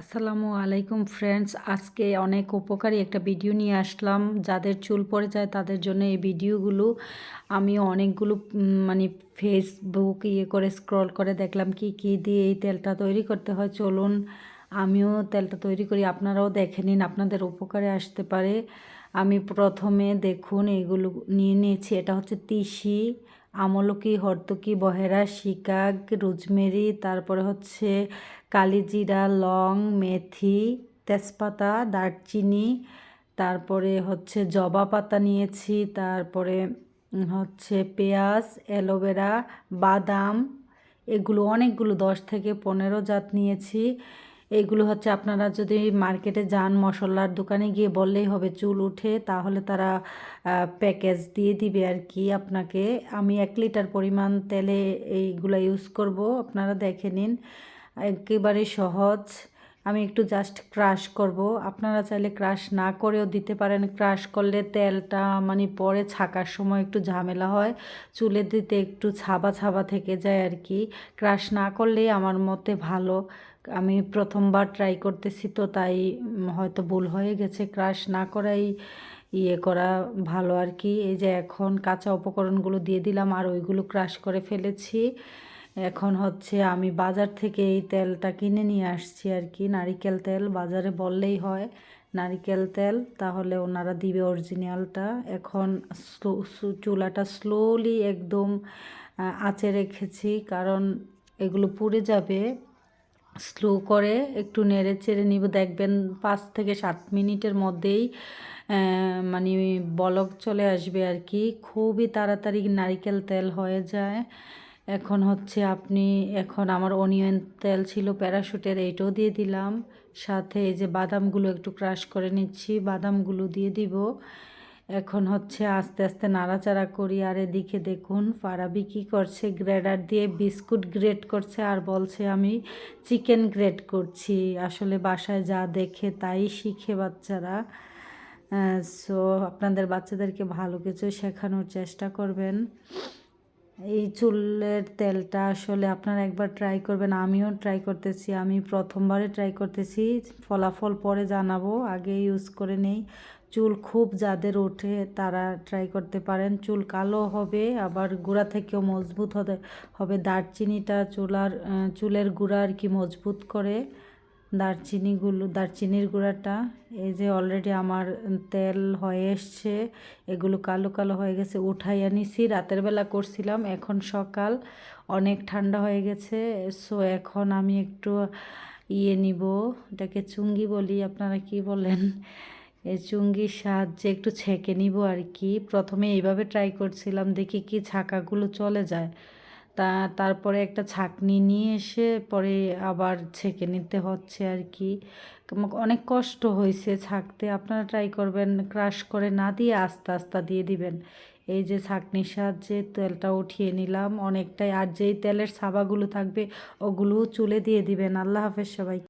আসসালামু আলাইকুম ফ্রেন্ডস আজকে অনেক উপকারী একটা ভিডিও নিয়ে আসলাম। যাদের চুল পড়ে যায় তাদের জন্য এই ভিডিওগুলো আমি অনেকগুলো মানে ফেসবুক ইয়ে করে স্ক্রল করে দেখলাম কি কি দিয়ে এই তেলটা তৈরি করতে হয়। চলুন, আমিও তেলটা তৈরি করি। আপনারাও দেখে নিন, আপনাদের উপকারে আসতে পারে। আমি প্রথমে দেখুন এইগুলো নিয়ে নিয়েছি। এটা হচ্ছে তিসি। আমলকি হর্তকি বহেরা, শিকাগ, রোজমেরি, তারপরে হচ্ছে কালিজিরা, লং, মেথি, তেজপাতা, দারচিনি, তারপরে হচ্ছে জবা পাতা নিয়েছি, তারপরে হচ্ছে পেঁয়াজ, অ্যালোভেরা, বাদাম, এগুলো অনেকগুলো, দশ থেকে পনেরো জাত নিয়েছি। এইগুলো হচ্ছে আপনারা যদি মার্কেটে যান মশলার দোকানে গিয়ে বললেই হবে, চুল উঠে তাহলে তারা প্যাকেজ দিয়ে দিবে আর কি আপনাকে। আমি এক লিটার পরিমাণ তেলে এইগুলো ইউজ করব, আপনারা দেখে নিন। একেবারে সহজ। আমি একটু জাস্ট ক্রাশ করব। আপনারা চাইলে ক্রাশ না করেও দিতে পারেন। ক্রাশ করলে তেলটা মানে পরে ছাকার সময় একটু ঝামেলা হয়, চুলে দিতে একটু ছাবা ছাবা থেকে যায় আর কি। ক্রাশ না করলেই আমার মতে ভালো। আমি প্রথমবার ট্রাই করতেছি তো তাই হয়তো ভুল হয়ে গেছে। ক্রাশ না করাই ইয়ে করা ভালো আর কি। এই যে এখন কাঁচা উপকরণগুলো দিয়ে দিলাম আর ওইগুলো ক্রাশ করে ফেলেছি। এখন হচ্ছে আমি বাজার থেকে এই তেলটা কিনে নিয়ে আসছি আর কি। নারিকেল তেল বাজারে বললেই হয়, নারিকেল তেল। তাহলে ওনারা দিবে অরিজিনালটা এখন চুলাটা স্লোলি একদম আঁচে রেখেছি। কারণ এগুলো পুড়ে যাবে। স্লো করে একটু নেড়ে চেড়ে নিব। দেখবেন পাঁচ থেকে সাত মিনিটের মধ্যেই মানে বলক চলে আসবে আর কি। খুবই তাড়াতাড়ি নারিকেল তেল হয়ে যায়। এখন হচ্ছে আপনি, এখন আমার অনিয়ন তেল ছিল প্যারাশুটের এইটাও দিয়ে দিলাম। সাথে এই যে বাদামগুলো একটু ক্রাশ করে নিচ্ছি, বাদামগুলো দিয়ে দিব। এখন হচ্ছে আস্তে আস্তে নাড়াচাড়া করি, আর এদিকে দেখুন ফারাবি কী করছে, গ্রেডার দিয়ে বিস্কুট গ্রেড করছে, আর বলছে আমি চিকেন গ্রেড করছি। আসলে বাসায় যা দেখে তাই শিখে বাচ্চারা। সো আপনাদের বাচ্চাদেরকে ভালো কিছু শেখানোর চেষ্টা করবেন। এই চুলের তেলটা আসলে আপনারা একবার ট্রাই করবেন, আমিও ট্রাই করতেছি, আমি প্রথমবারে ট্রাই করতেছি, ফলাফল পরে জানাব, আগে ইউজ করে নেই। চুল খুব যাদের ওঠে তারা ট্রাই করতে পারেন। চুল কালো হবে, আবার গোড়া থেকেও মজবুত হবে হবে। দারচিনিটা চুলার চুলের গুঁড়া আর কি মজবুত করে দারচিনিগুলো, দারচিনির গুঁড়াটা, এই যে অলরেডি আমার তেল হয়ে এসছে, এগুলো কালো কালো হয়ে গেছে, উঠাই আনিছি। রাতের বেলা করছিলাম, এখন সকাল, অনেক ঠান্ডা হয়ে গেছে সো এখন আমি একটু ইয়ে নিব, এটাকে চুঙ্গি বলি, আপনারা কি বলেন? এই চুঙ্গির সাহায্যে একটু ছেঁকে নিব আর কি। প্রথমে এইভাবে ট্রাই করছিলাম, দেখি কি ছাকাগুলো চলে যায়। তা তারপরে একটা ছাঁকনি নিয়ে এসে পরে আবার ছেঁকে নিতে হচ্ছে আর কি। অনেক কষ্ট হয়েছে ছাঁকতে। আপনারা ট্রাই করবেন ক্রাশ করে না দিয়ে আস্তে আস্তে দিয়ে দিবেন। এই যে ছাঁকনির সাহায্যে তেলটা উঠিয়ে নিলাম। অনেকটাই আর যেই তেলের সাবাগুলো থাকবে, ওগুলোও চুলে দিয়ে দিবেন। আল্লাহ হাফেজ সবাই